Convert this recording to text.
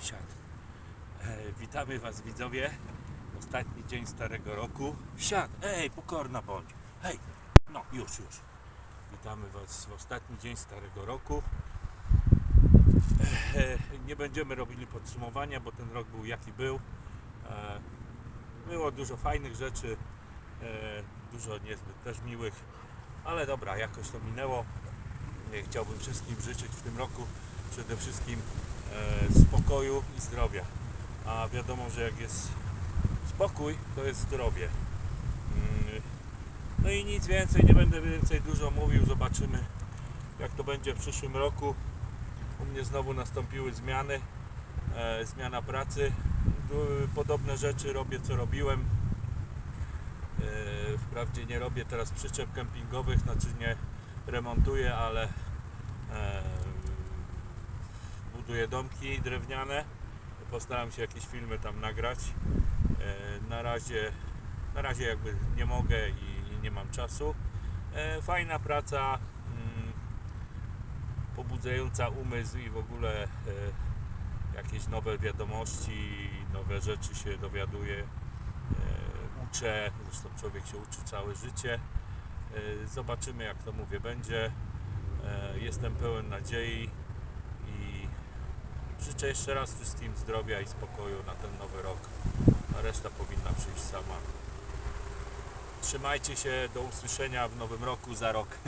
siad. E, witamy Was widzowie. Ostatni dzień starego roku. Siad, ej, pokorna bądź. Hej, no już, już. Witamy Was w ostatni dzień starego roku. E, nie będziemy robili podsumowania, bo ten rok był jaki był. E, było dużo fajnych rzeczy, e, dużo niezbyt też miłych, ale dobra, jakoś to minęło. Chciałbym wszystkim życzyć w tym roku przede wszystkim spokoju i zdrowia. A wiadomo, że jak jest spokój, to jest zdrowie. Mm, No i nic więcej, nie będę więcej dużo mówił, zobaczymy jak to będzie w przyszłym roku. U mnie znowu nastąpiły zmiany, e, zmiana pracy. Podobne rzeczy robię co robiłem. E, wprawdzie nie robię teraz przyczep kempingowych, znaczy nie remontuję, ale e, buduję domki drewniane. Postaram się jakieś filmy tam nagrać. E, na razie, na razie jakby nie mogę i, nie mam czasu. E, fajna praca, mm, pobudzająca umysł i w ogóle e, jakieś nowe wiadomości, nowe rzeczy się dowiaduję. E, uczę, zresztą człowiek się uczy całe życie. Zobaczymy jak to mówię będzie. Jestem pełen nadziei życzę jeszcze raz wszystkim zdrowia i spokoju na ten nowy rok. A reszta powinna przyjść sama. Trzymajcie się, do usłyszenia w nowym roku za rok.